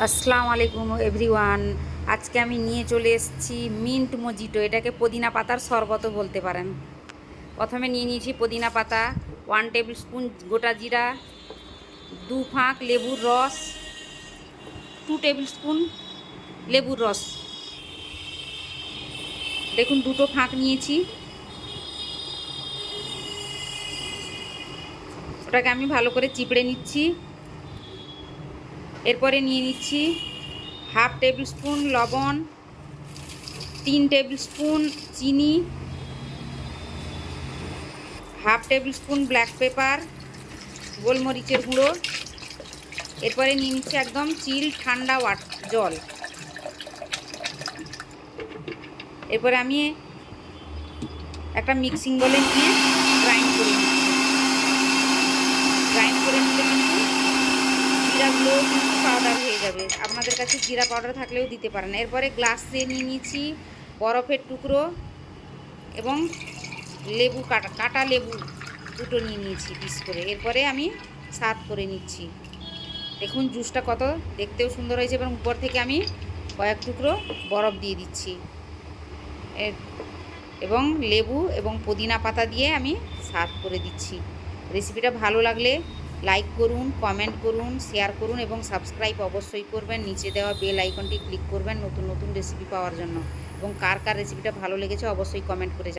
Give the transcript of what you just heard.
আসসালামু আলাইকুম এভরিওয়ান। আজকে আমি নিয়ে চলে এসেছি মিন্ট মজিটো, এটাকে পুদিনা পাতার শরবতও বলতে পারেন। প্রথমে নিয়ে নিয়েছি পুদিনা পাতা ওয়ান টেবিল স্পুন গোটা জিরা, দু ফাঁক লেবুর রস টু টেবিল স্পুন লেবুর রস। দেখুন, দুটো ফাঁক নিয়েছি। ওটাকে আমি ভালো করে চিপড়ে নিচ্ছি। এরপরে নিয়ে নিচ্ছি হাফ টেবিল স্পুন লবণ, তিন টেবিল স্পুন চিনি, half table spoon black pepper, গোলমরিচের গুঁড়ো। এরপরে নিয়ে নিচ্ছি একদম চিল ঠান্ডা ওয়াট জল। এরপরে আমি একটা মিক্সিং বলে নিয়ে গ্রাইন্ড করে নিচ্ছি। গ্রাইন্ড করে নিলে কিন্তু জিরাগুলো পাউডার হয়ে যাবে। আপনাদের কাছে জিরা পাউডার থাকলেও দিতে পারেন। এরপরে গ্লাস নিয়ে নিয়েছি বরফের টুকরো এবং লেবু কাটা কাটা লেবু দুটো নিয়ে নিয়েছি পিস করে। এরপরে আমি সাত করে নিচ্ছি। দেখুন জুসটা কত, দেখতেও সুন্দর হয়েছে এবং উপর থেকে আমি কয়েক টুকরো বরফ দিয়ে দিচ্ছি। এবং লেবু এবং পুদিনা পাতা দিয়ে আমি সার্ভ করে দিচ্ছি। রেসিপিটা ভালো লাগলে লাইক করুন, কমেন্ট করুন, শেয়ার করুন এবং সাবস্ক্রাইব অবশ্যই করবেন। নিচে দেওয়া বেল আইকনটি ক্লিক করবেন নতুন নতুন রেসিপি পাওয়ার জন্য। এবং কার কার রেসিপিটা ভালো লেগেছে অবশ্যই কমেন্ট করে